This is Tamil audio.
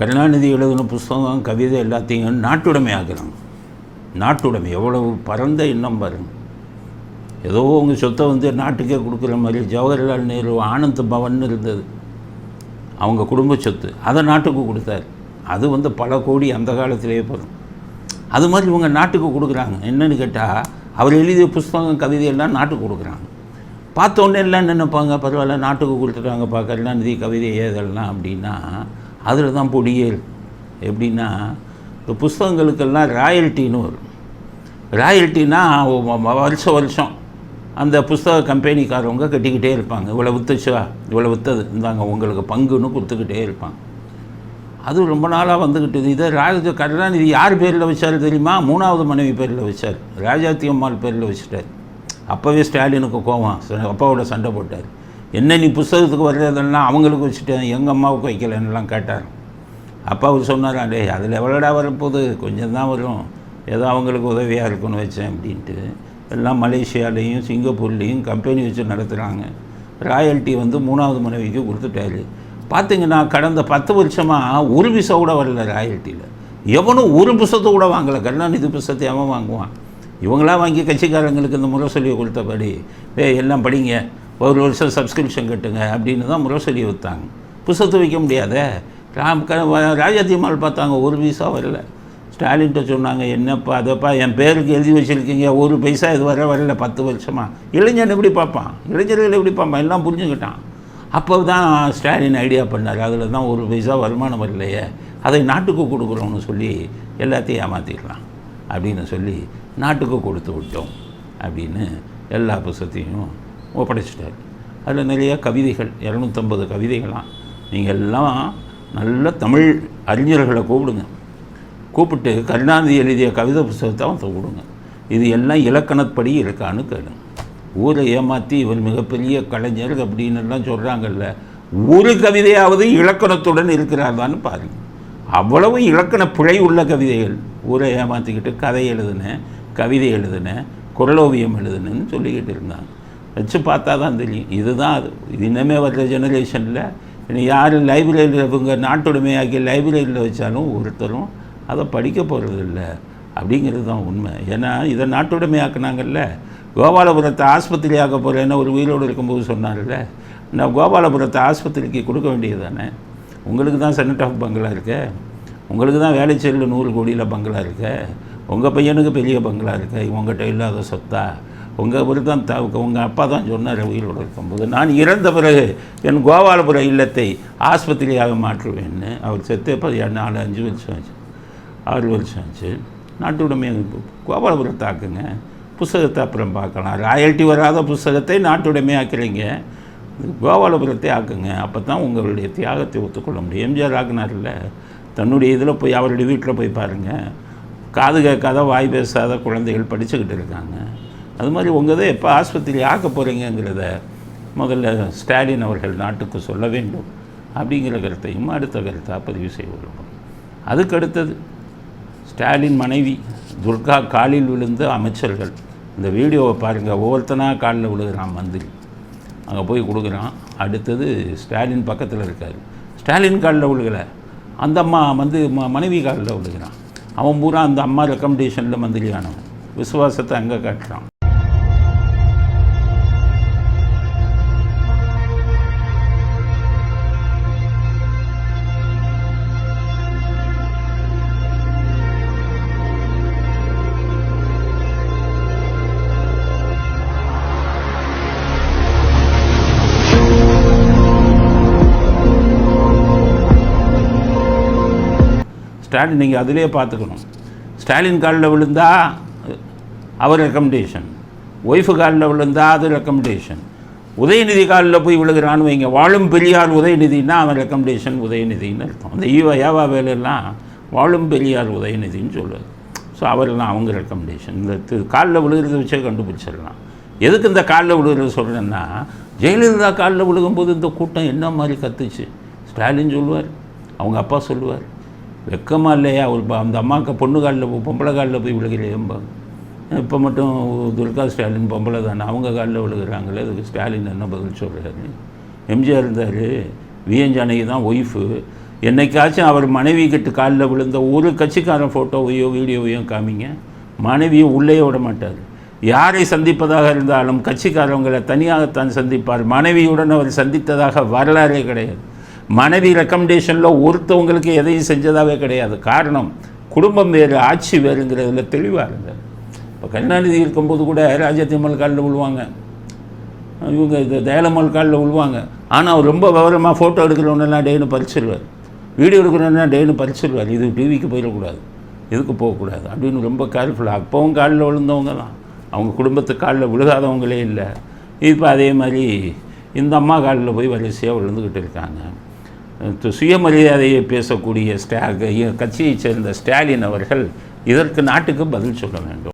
கருணாநிதி எழுதின புஸ்தகம் கவிதை எல்லாத்தையும் நாட்டுடைமை ஆகிறாங்க நாட்டுடைமை எவ்வளவு பரந்த எண்ணம் பாருங்கள் ஏதோ உங்கள் சொத்தை வந்து நாட்டுக்கே கொடுக்குற மாதிரி ஜவஹர்லால் நேரு ஆனந்த் பவன் இருந்தது. அவங்க குடும்ப சொத்து அதை நாட்டுக்கு கொடுத்தாரு. அது வந்து பல கோடி அந்த காலத்திலேயே போதும். அது மாதிரி இவங்க நாட்டுக்கு கொடுக்குறாங்க. என்னன்னு கேட்டால் அவர் எழுதிய புஸ்தகம் கவிதையெல்லாம் நாட்டுக்கு கொடுக்குறாங்க. பார்த்தோன்னே எல்லாம் நினைப்பாங்க? பரவாயில்ல நாட்டுக்கு கொடுத்துட்டாங்கப்பா கருணாநிதி கவிதை ஏதெல்லாம் அப்படின்னா அதில் தான் பொடியேல் எப்படின்னா இந்த புஸ்தகங்களுக்கெல்லாம் ராயல்ட்டின்னு வரும். ராயல்ட்டினா வருஷம் வருஷம் அந்த புஸ்தக கம்பெனிக்காரவங்க கட்டிக்கிட்டே இருப்பாங்க. இவ்வளோ வித்துச்சா இவ்வளோ வித்தது இந்தாங்க உங்களுக்கு பங்குன்னு கொடுத்துக்கிட்டே இருப்பாங்க. அது ரொம்ப நாளாக வந்துக்கிட்டது இதை ராஜ கருணாநிதி யார் பேரில் வச்சார் தெரியுமா? மூணாவது மனைவி பேரில் வச்சார். ராஜாத்தி அம்மாள் பேரில் வச்சுட்டார். அப்போவே ஸ்டாலினுக்கு கோவம். அப்பாவோட சண்டை போட்டார். என்ன நீ புஸ்தகத்துக்கு வர்றதெல்லாம் அவங்களுக்கு வச்சுட்டேன் எங்கள் அம்மாவுக்கு வைக்கலன்னுலாம் கேட்டார். அப்பா அவர் சொன்னாரா டேய் அதில் எவ்வளோடா வரப்போகுது? கொஞ்சம் தான் வரும். ஏதோ அவங்களுக்கு உதவியாக இருக்குன்னு வச்சேன் அப்படின்ட்டு. எல்லாம் மலேசியாலேயும் சிங்கப்பூர்லேயும் கம்பெனி வச்சு நடத்துகிறாங்க ராயல்ட்டி வந்து மூணாவது மனைவிக்கு கொடுத்துட்டாரு. பார்த்தீங்கன்னா கடந்த பத்து வருஷமாக ஒரு விசா கூட வரல ராயல்ட்டியில். எவனும் ஒரு புஸ்தத்தை கூட வாங்கலை. கருணாநிதி புஸ்தத்தை அவன் வாங்குவான். இவங்களாம் வாங்கி கட்சிக்காரங்களுக்கு இந்த முறை சொல்லி கொடுத்தபடி ஏய் எல்லாம் படிங்க. ஒரு வருஷம் சப்ஸ்கிரிப்ஷன் கட்டுங்க அப்படின்னு தான் முரசொலியை வைத்தாங்க. புஸ்தகத்தை வைக்க முடியாதே. ராம் க ராஜாத்தியம்மாள் பார்த்தாங்க ஒரு பைசா வரல. ஸ்டாலின்கிட்ட சொன்னாங்க என்னப்பா அதப்பா என் பேருக்கு எழுதி வச்சுருக்கீங்க ஒரு பைசா இது வர வரல பத்து வருஷமாக இளைஞன் எப்படி பார்ப்பான்? இளைஞர்கள் எப்படி பார்ப்பான்? எல்லாம் புரிஞ்சுக்கிட்டான். அப்போ தான் ஸ்டாலின் ஐடியா பண்ணார் அதில் தான் ஒரு பைசா வருமானம் வரலையே. அதை நாட்டுக்கு கொடுக்குறோம்னு சொல்லி எல்லாத்தையும் ஏமாற்றிடலாம் அப்படின்னு சொல்லி நாட்டுக்கு கொடுத்து விட்டோம் அப்படின்னு எல்லா புஸ்தத்தையும் ஒப்படைச்சிட்டார். அதில் நிறைய கவிதைகள் இரநூத்தம்பது கவிதைகளாம் நீங்கள் எல்லாம் நல்ல தமிழ் அறிஞர்களை கூப்பிடுங்க. கூப்பிட்டு கருணாநிதி எழுதிய கவிதை புஸ்தகத்தை அவன் கொடுங்க இது எல்லாம் இலக்கணப்படி இருக்கான்னு கேளுங்க. ஊரை ஏமாற்றி இவர் மிகப்பெரிய கலைஞர் அப்படின்னு எல்லாம் சொல்கிறாங்கல்ல ஒரு கவிதையாவது இலக்கணத்துடன் இருக்கிறார்தான்னு பாருங்க. அவ்வளவு இலக்கண பிழை உள்ள கவிதைகள். ஊரை ஏமாற்றிக்கிட்டு கதை எழுதுனேன் கவிதை எழுதுனேன் குரலோவியம் எழுதுனேன்னு சொல்லிக்கிட்டு இருந்தாங்க. வச்சு பார்த்தா தான் தெரியும். இதுதான் அது. இது இன்னமே வர்ற ஜெனரேஷனில் இனி யார் லைப்ரரியில் இவங்க நாட்டுடைமையாக்கி லைப்ரரியில் வச்சாலும் ஒருத்தரும் அதை படிக்க போகிறதில்ல அப்படிங்கிறது தான் உண்மை. ஏன்னா இதை நாட்டுடைமையாக்குனாங்கல்ல. கோபாலபுரத்தை ஆஸ்பத்திரியாக்க போகிறேன்னு ஒரு உயிரோடு இருக்கும்போது சொன்னார்ல. நான் கோபாலபுரத்தை ஆஸ்பத்திரிக்கு கொடுக்க வேண்டியது தானே உங்களுக்கு தான் செனட் ஆஃப் பங்களா இருக்க. உங்களுக்கு தான் வேலைச்சேரியில் நூறு கோடியில் பங்களா இருக்க. உங்கள் பையனுக்கு பெரிய பங்களா இருக்க. உங்கள்கிட்ட இல்லாத சொத்தா? உங்கள் ஒரு தான் த உங்கள் அப்பா தான் சொன்னார் உயிரோடு இருக்கும்போது. நான் இறந்த பிறகு என் கோபாலபுர இல்லத்தை ஆஸ்பத்திரியாக மாற்றுவேன்னு அவர் செத்து இப்போ நாலு அஞ்சு வருஷம் ஆச்சு. ஆறு வருஷம் ஆச்சு. நாட்டு உடைமையை கோபாலபுரத்தை ஆக்குங்க புஸ்தகத்தை அப்புறம் பார்க்கலாம். ராயல்ட்டி வராத புஸ்தகத்தை நாட்டுடைமையாக்குறீங்க. கோபாலபுரத்தை ஆக்குங்க. அப்போ தான் உங்களுடைய தியாகத்தை ஒத்துக்கொள்ள முடியும். எம்ஜிஆர் ஆக்குனார்ல தன்னுடைய இதில் போய் அவருடைய வீட்டில் போய் பாருங்கள் காது கேட்காத வாய் பேசாத குழந்தைகள் படிச்சுக்கிட்டு இருக்காங்க. அது மாதிரி உங்கள் இதை எப்போ ஆஸ்பத்திரி ஆக்க போகிறீங்கங்கிறத முதல்ல ஸ்டாலின் அவர்கள் நாட்டுக்கு சொல்ல வேண்டும் அப்படிங்கிற கருத்தையும் அடுத்த கருத்தாக பதிவு செய்து கொள்ளணும் அதுக்கு அடுத்தது ஸ்டாலின் மனைவி துர்கா காலில் விழுந்த அமைச்சர்கள். இந்த வீடியோவை பாருங்கள் ஒவ்வொருத்தனாக காலில் விழுகிறான் மந்திரி. அங்கே போய் கொடுக்குறான். அடுத்தது ஸ்டாலின் பக்கத்தில் இருக்கார். ஸ்டாலின் காலில் விழுகலை. அந்த அம்மா வந்து ம மனைவி காலில் விழுகிறான். அவன் பூரா அந்த அம்மா ரெக்கமெண்டேஷனில் மந்திரியானவன். விசுவாசத்தை அங்கே காட்டுறான். ஸ்டாலின் நீங்கள் அதிலே பார்த்துக்கணும். ஸ்டாலின் காலில் விழுந்தா அவர் ரெக்கமெண்டேஷன் ஒய்ஃபு காலில் விழுந்தா அது ரெக்கமெண்டேஷன் உதயநிதி காலில் போய் விழுகிறான்னு வைங்க. வாழும் பெரியார் உதயநிதினா அவன் ரெக்கமெண்டேஷன் உதயநிதின்னு அர்த்தம். அந்த ஈவா ஏவா வேலையெல்லாம் வாழும் பெரியார் உதயநிதின்னு சொல்லுவார் ஸோ அவரெல்லாம் அவங்க ரெக்கமெண்டேஷன் இந்த காலில் விழுகிறத வச்சே கண்டுபிடிச்சிடலாம். எதுக்கு இந்த காலில் விழுகிறது சொல்கிறேன்னா ஜெயலலிதா காலில் விழுகும்போது இந்த கூட்டம் என்ன மாதிரி கத்துச்சு? ஸ்டாலின் சொல்லுவார். அவங்க அப்பா சொல்லுவார். வெக்கமாக இல்லையா? ஒரு அந்த அம்மாவுக்கு பொண்ணு காலில் பொம்பளை காலில் போய் விழுகிறேம்பாங்க இப்போ மட்டும் துர்கா ஸ்டாலின் பொம்பளை தானே அவங்க காலில் விழுகிறாங்களே அதுக்கு ஸ்டாலின் என்ன பதில் சொல்கிறாரு எம்ஜிஆர் இருந்தார் விஎன் ஜானகி தான் ஒய்ஃபு. என்னைக்காச்சும் அவர் மனைவி கிட்ட காலில் விழுந்த ஒரு கட்சிக்காரன் ஃபோட்டோவையோ வீடியோவையோ காமிங்க. மனைவியை உள்ளே விட மாட்டார். யாரை சந்திப்பதாக இருந்தாலும் கட்சிக்காரவங்களை தனியாகத்தான் சந்திப்பார். மனைவியுடன் அவர் சந்தித்ததாக வரலாறே கிடையாது. மனைவி ரெக்கமெண்டேஷனில் ஒருத்தவங்களுக்கு எதையும் செஞ்சதாகவே கிடையாது. காரணம் குடும்பம் வேறு ஆட்சி வேறுங்கிறதுல தெளிவாக இருந்தது. இப்போ கருணாநிதி இருக்கும்போது கூட ராஜத்திமல் காலில் விழுவாங்க. இவங்க இது தயாளம்மாள் காலில் விழுவாங்க. ஆனால் அவர் ரொம்ப விவரமாக ஃபோட்டோ எடுக்கிறவனெல்லாம் டேன்னு பறிச்சிருவார். வீடியோ எடுக்கிறவனா டேன்னு பறிச்சிருவார். இது டிவிக்கு போயிடக்கூடாது. எதுக்கு போகக்கூடாது? அப்படின்னு ரொம்ப கேர்ஃபுல்லாக அப்போவும் காலில் விழுந்தவங்க தான் அவங்க குடும்பத்து காலில் விழுகாதவங்களே இல்லை. இப்போ அதே மாதிரி இந்த அம்மா காலில் போய் வரிசையாக விழுந்துக்கிட்டு இருக்காங்க. சுயமரியாதையை பேசக்கூடிய ஸ்டா கட்சியைச் சேர்ந்த ஸ்டாலின் அவர்கள் இதற்கு நாட்டுக்கு பதில் சொல்ல வேண்டும்.